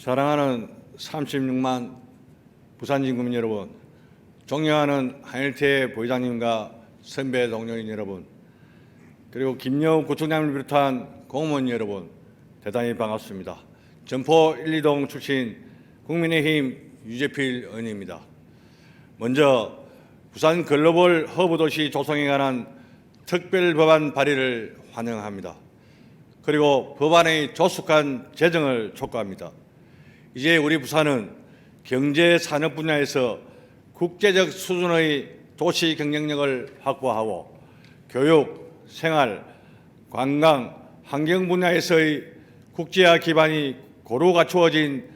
사랑하는 36만 부산 진구민 여러분, 존경하는 한일태 부회장님과 선배 동료인 여러분, 그리고 김여우 구청장님을 비롯한 공무원 여러분, 대단히 반갑습니다. 점포 1, 2동 출신 국민의힘 유재필 의원입니다. 먼저 부산 글로벌 허브 도시 조성에 관한 특별 법안 발의를 환영합니다. 그리고 법안의 조속한 제정을 촉구합니다. 이제 우리 부산은 경제 산업 분야에서 국제적 수준의 도시 경쟁력을 확보하고 교육, 생활, 관광, 환경 분야에서의 국제화 기반이 고루 갖추어진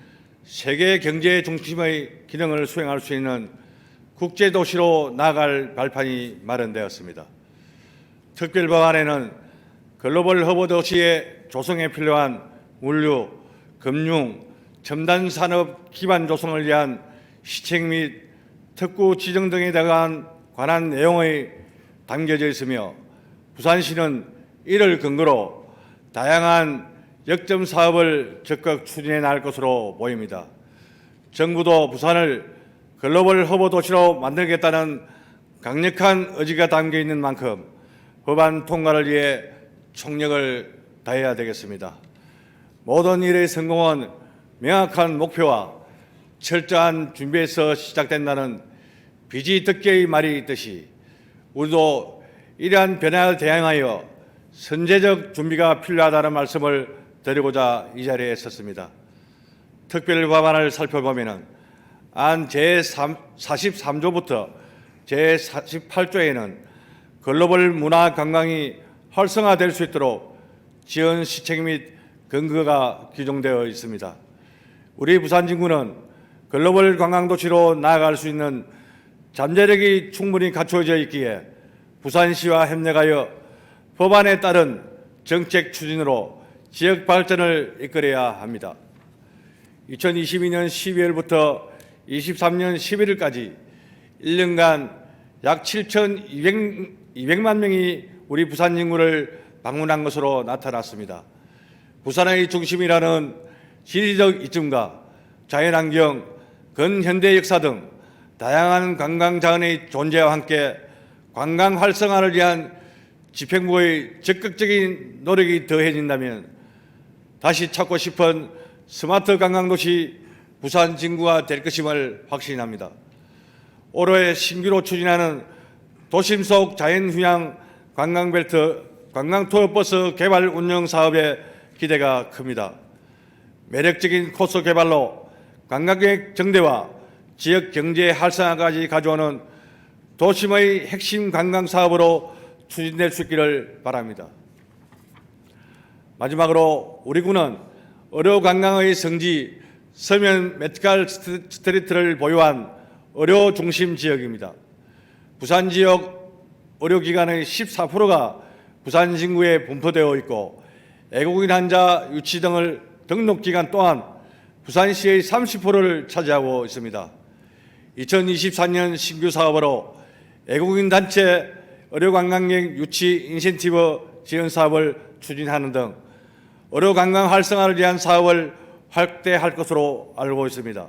세계 경제 중심의 기능을 수행할 수 있는 국제 도시로 나아갈 발판이 마련되었습니다. 특별 법안에는 글로벌 허브 도시의 조성에 필요한 물류, 금융, 첨단 산업 기반 조성을 위한 시책 및 특구 지정 등에 대한 관한 내용이 담겨져 있으며 부산시는 이를 근거로 다양한 역점 사업을 적극 추진해 나갈 것으로 보입니다. 정부도 부산을 글로벌 허브 도시로 만들겠다는 강력한 의지가 담겨 있는 만큼 법안 통과를 위해 총력을 다해야 되겠습니다. 모든 일의 성공은 명확한 목표와 철저한 준비에서 시작된다는 비지덕계의 말이 있듯이 우리도 이러한 변화에 대응하여 선제적 준비가 필요하다는 말씀을 드리고자 이 자리에 섰습니다. 특별 법안을 살펴보면은 안 제43조부터 제48조에는 글로벌 문화 관광이 활성화될 수 있도록 지원 시책 및 근거가 규정되어 있습니다. 우리 부산 진구는 글로벌 관광 도시로 나아갈 수 있는 잠재력이 충분히 갖추어져 있기에 부산시와 협력하여 법안에 따른 정책 추진으로 지역 발전을 이끌어야 합니다. 2022년 12월부터 23년 11월까지 1년간 약 7,200만 명이 우리 부산 인구를 방문한 것으로 나타났습니다. 부산의 중심이라는 지리적 이점과 자연환경, 근현대 역사 등 다양한 관광 자원의 존재와 함께 관광 활성화를 위한 집행부의 적극적인 노력이 더해진다면 다시 찾고 싶은 스마트 관광도시 부산 진구가 될 것임을 확신합니다. 올해 신규로 추진하는 도심 속 자연휴양 관광벨트 관광투어버스 개발 운영 사업에 기대가 큽니다. 매력적인 코스 개발로 관광객 정대와 지역 경제 활성화까지 가져오는 도심의 핵심 관광 사업으로 추진될 수 있기를 바랍니다. 마지막으로 우리 군은 의료 관광의 성지 서면 메트칼 스트리트를 보유한 의료 중심 지역입니다. 부산 지역 의료기관의 14%가 부산 진구에 분포되어 있고 애국인 환자 유치 등을 등록 기간 또한 부산시의 30%를 차지하고 있습니다. 2024년 신규 사업으로 애국인 단체 의료관광객 유치 인센티브 지원 사업을 추진하는 등 의료관광 활성화를 위한 사업을 확대할 것으로 알고 있습니다.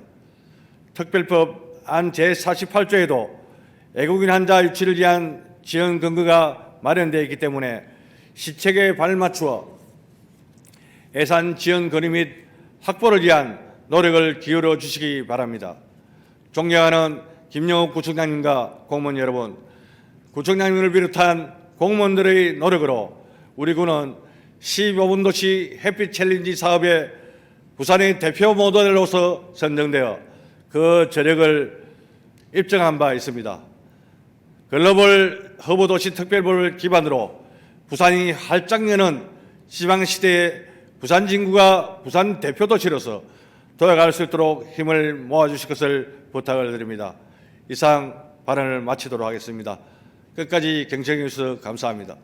특별법 안 제48조에도 애국인 환자 유치를 위한 지원 근거가 마련되어 있기 때문에 시책에 발맞추어 예산 지원 건의 및 확보를 위한 노력을 기울여 주시기 바랍니다. 존경하는 김영욱 구청장님과 공무원 여러분, 구청장님을 비롯한 공무원들의 노력으로 우리 군은 15분 도시 햇빛 챌린지 사업에 부산의 대표 모델로서 선정되어 그 저력을 입증한 바 있습니다. 글로벌 허브 도시 특별법을 기반으로 부산이 활짝 여는 지방시대의 부산 진구가 부산 대표 도시로서 도약할 수 있도록 힘을 모아주실 것을 부탁을 드립니다. 이상 발언을 마치도록 하겠습니다. 끝까지 경청해 주셔서 감사합니다.